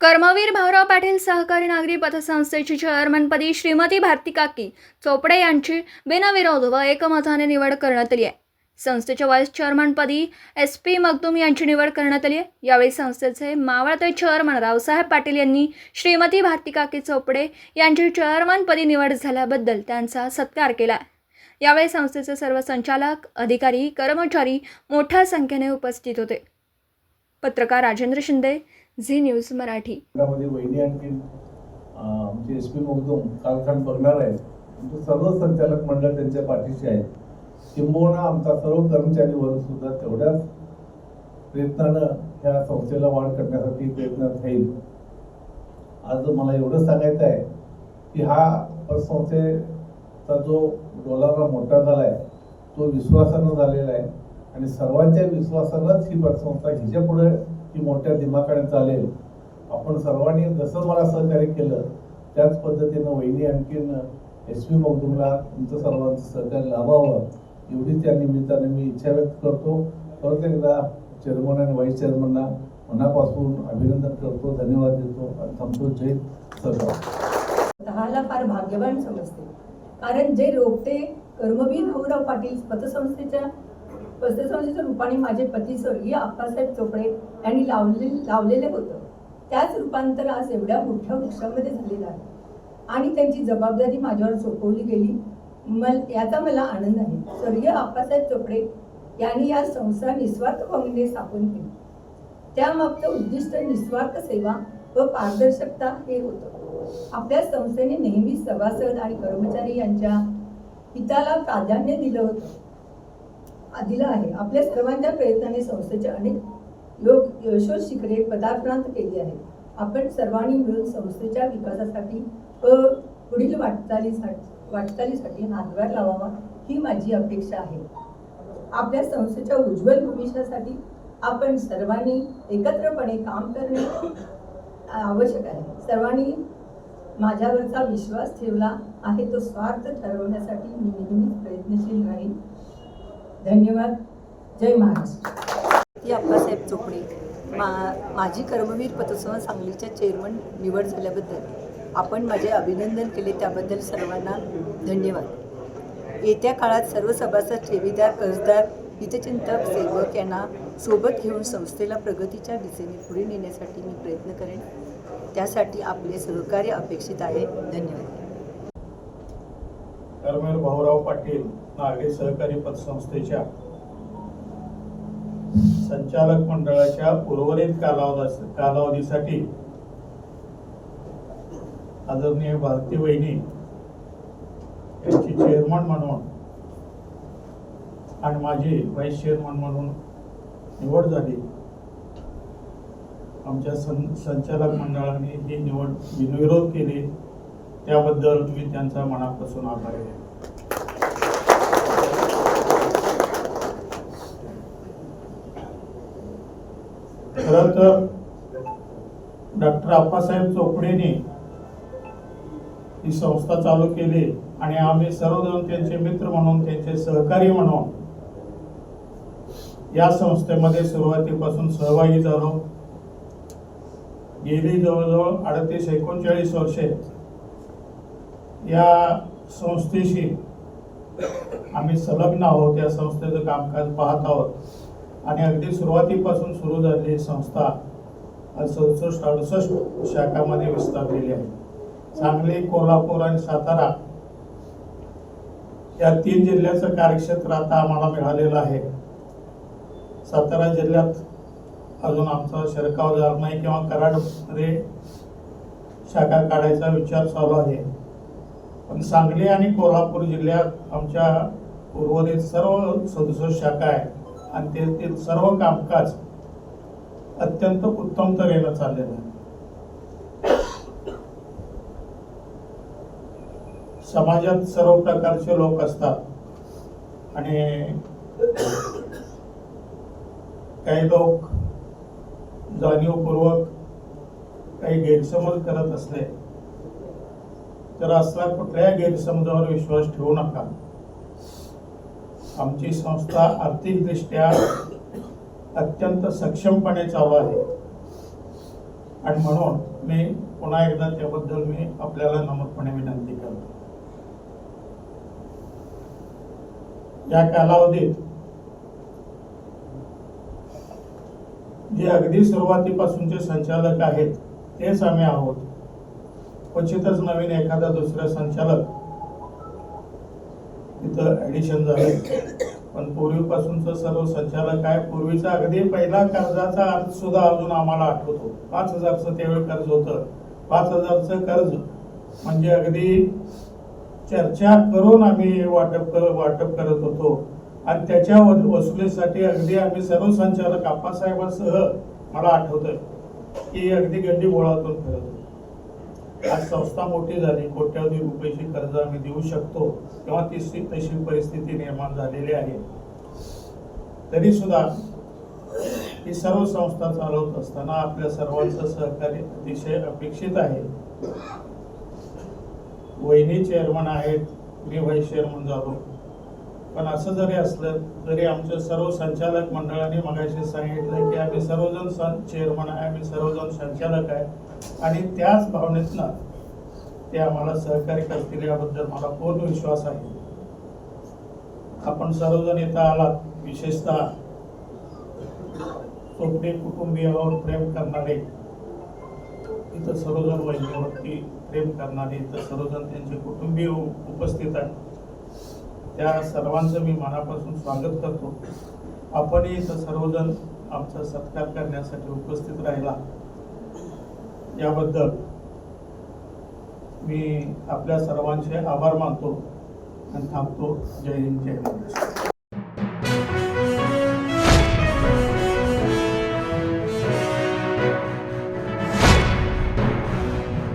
कर्मवीर भाऊराव पाटील सहकारी नागरी पतसंस्थेची चेअरमनपदी श्रीमती भारती काकी चोपडे यांची बिनविरोध व एकमताने निवड करण्यात आली आहे. संस्थेच्या व्हाईस चेअरमनपदी एस पी मगदूम यांची निवड करण्यात आली आहे. यावेळी संस्थेचे मावळते चेअरमन रावसाहेब पाटील यांनी श्रीमती भारती काकी चोपडे यांची चेअरमनपदी निवड झाल्याबद्दल त्यांचा सत्कार केला यावेळी संस्थेचे सर्व संचालक अधिकारी कर्मचारी मोठ्या संख्येने उपस्थित होते. पत्रकार राजेंद्र शिंदे झी न्यूज मराठी. त्यामध्ये वहिनी आणखी आमचे एस पी मगदूम कालखंड बघणार आहेत. आमचे सर्व संचालक मंडळ त्यांच्या पाठीशी आहेत. किंबहुना आमचा सर्व कर्मचारी वर्ग सुद्धा तेवढ्याच प्रयत्नानं ह्या संस्थेला वाढ करण्यासाठी प्रयत्न राहील. आज मला एवढं सांगायचं आहे की हा पतसंस्थेचा जो डोलारा मोठा झाला आहे तो विश्वासानं झालेला आहे. आणि सर्वांच्या विश्वासानंच ही पतसंस्था हिच्या पुढे ही मोठ्या दिमाखाने चालेल. आपण सर्वांनी जसं मला सहकार्य केलं त्याच पद्धतीनं वहिनी आणखीन एस पी मगदूमला तुमचं सर्वांचं सहकार्य लाभावं एवढीच या निमित्ताने मी इच्छा व्यक्त करतो. परत एकदा चेअरमन आणि व्हाईस चेअरमनना मनापासून अभिनंदन करतो धन्यवाद देतो आणि थांबतो. जय सरकार दहाला फार भाग्यवान समजते. कारण जे रोपटे कर्मवीर भाऊराव पाटील पतसंस्थेच्या पतसंस्थेच्या रूपाने माझे पती स्वर्गीय आप्पासाहेब चोपडे यांनी लावले लावलेले होतं. त्याच रूपांतर आज एवढ्या मोठ्या वृक्षामध्ये झालेलं आहे. आणि त्यांची जबाबदारी माझ्यावर सोपवली गेली. मल याचा मला आनंद आहे. स्वर्गीय आप्पासाहेब चोपडे यांनी या संस्था निस्वार्थ भावनेने स्थापन केली. त्यामागचं उद्दिष्ट निस्वार्थ सेवा व पारदर्शकता हे होतं. आपल्या संस्थेने नेहमी सभासद आणि कर्मचारी यांच्या हिताला प्राधान्य दिलं होतं. दिला आहे. आपल्या सर्वांच्या प्रयत्नाने संस्थेचे अनेक लोक यशोध शिखरे पदाक्रांत केली आहेत. आपण सर्वांनी मिळून संस्थेच्या विकासासाठी व पुढील वाटचालीसाठी वाटचालीसाठी हातभार लावावा ही माझी अपेक्षा आहे. आपल्या संस्थेच्या उज्ज्वल भविष्यासाठी आपण सर्वांनी एकत्रपणे काम करणे आवश्यक आहे. सर्वांनी माझ्यावरचा विश्वास ठेवला आहे तो स्वार्थ ठरवण्यासाठी मी नेहमीच प्रयत्नशील राहील धन्यवाद. जय महाराष्ट्र. ती अप्पासाहेब चोपडे मा माझी कर्मवीर पतसंस्था सांगलीच्या चेअरमन निवड झाल्याबद्दल आपण माझे अभिनंदन केले त्याबद्दल सर्वांना धन्यवाद. येत्या काळात सर्व सभासद ठेवीदार कर्जदार हितचिंतक सेवक यांना सोबत घेऊन संस्थेला प्रगतीच्या दिशेने पुढे नेण्यासाठी मी प्रयत्न करेन. त्यासाठी आपले सहकार्य अपेक्षित आहे. धन्यवाद. कर्मेर भाऊराव पाटील नागरी सहकारी पतसंस्थेच्या संचालक मंडळाच्या उर्वरित कालावधी कालावधीसाठी आदरणीय भारती वहिनी यांची चेअरमन म्हणून आणि माझी व्हाईस चेअरमन म्हणून निवड झाली. आमच्या सं संचालक मंडळाने ही निवड बिनविरोध केली. त्याबद्दल मी त्यांचा मनापासून आभारी आहे. खरं तर डॉक्टर आप्पासाहेब चोपडेने ही संस्था चालू केली आणि आम्ही सर्वजण त्यांचे मित्र म्हणून त्यांचे सहकारी म्हणून या संस्थेमध्ये सुरुवातीपासून सहभागी झालो. गेली जवळजवळ अडतीस एकोणचाळीस वर्षे या संस्थेशी आम्ही संलग्न आहोत या संस्थेचं कामकाज पाहत आहोत. आणि अगदी सुरुवातीपासून सुरू झालेली संस्था आज सदुसष्ट अडुसष्ट शाखामध्ये विस्तारलेली आहे. सांगली कोल्हापूर आणि सातारा या तीन जिल्ह्याचं कार्यक्षेत्र आता आम्हाला मिळालेलं आहे. सातारा जिल्ह्यात अजून आमचा शिरकाव झाला नाही किंवा कराडमध्ये शाखा काढायचा विचार चालू आहे. पण सांगली आणि कोल्हापूर जिल्ह्यात आमच्या उर्वरित सर्व सदुसष्ट शाखा आहेत. आणि तेथील सर्व कामकाज अत्यंत उत्तम तऱ्हेनं चाललेलं आहे. समाजात सर्व प्रकारचे लोक असतात. आणि काही लोक जाणीवपूर्वक काही गैरसमज करत असले तर असला कुठल्याही गैरसमजावर विश्वास ठेवू नका. आमची संस्था आर्थिकदृष्ट्या अत्यंत सक्षमपणे चालू आहे. आणि म्हणून मी पुन्हा एकदा त्याबद्दल मी आपल्याला नमूदपणे विनंती करतो. या कालावधीत जे अगदी सुरुवातीपासूनचे संचालक आहेत तेच आम्ही आहोत. क्वचितच नवीन एखादा दुसरा संचालक तिथं ऍडिशन झालं. पण पूर्वीपासूनचं सर्व संचालक आहे पूर्वीचा अगदी पहिला कर्जाचा अर्थ सुद्धा अजून आम्हाला आठवतो. पाच हजारचं त्यावेळी कर्ज होतं. पाच हजारचं कर्ज म्हणजे अगदी चर्चा करून आम्ही वाटप कर- वाटप करत होतो. आणि त्याच्या वसुलीसाठी अगदी आम्ही सर्व संचालक आप्पासाहेबांसह मला आठवतं की अगदी गड्डी बोळातून फिरत होतो. आज संस्था मोठी झाली कोट्यावधी रुपयाची कर्ज आम्ही देऊ शकतो तेव्हा ती तशी परिस्थिती निर्माण झालेली आहे. तरी सुद्धा ही सर्व संस्था चालवत असताना आपल्या सर्वांचं सहकार्य अतिशय अपेक्षित आहे. वहिनी चेअरमन आहेत मी व्हाईस चेअरमन झालो. पण असं जरी असलं तरी आमच्या सर्व संचालक मंडळाने मगाशी सांगितलं की आम्ही सर्वजण चेअरमन आहे आम्ही सर्वजण संचालक आहे. आणि त्याच भावनेतनं ते आम्हाला सहकार्य करतील याबद्दल मला पूर्ण विश्वास आहे. आपण सर्वजण इथं आलात विशेषतः चोपडे कुटुंबियावर प्रेम करणारे इथं सर्वजण वहिनीवरती प्रेम करणारे इथं सर्वजण त्यांचे कुटुंबीय उपस्थित आहेत. त्या सर्वांचं मी मनापासून स्वागत करतो. आपणही इथं सर्वजण आमचा सत्कार करण्यासाठी उपस्थित राहिला. याबद्दल मी आपल्या सर्वांचे आभार मानतो आणि थांबतो. जय हिंद जय महाराष्ट्र.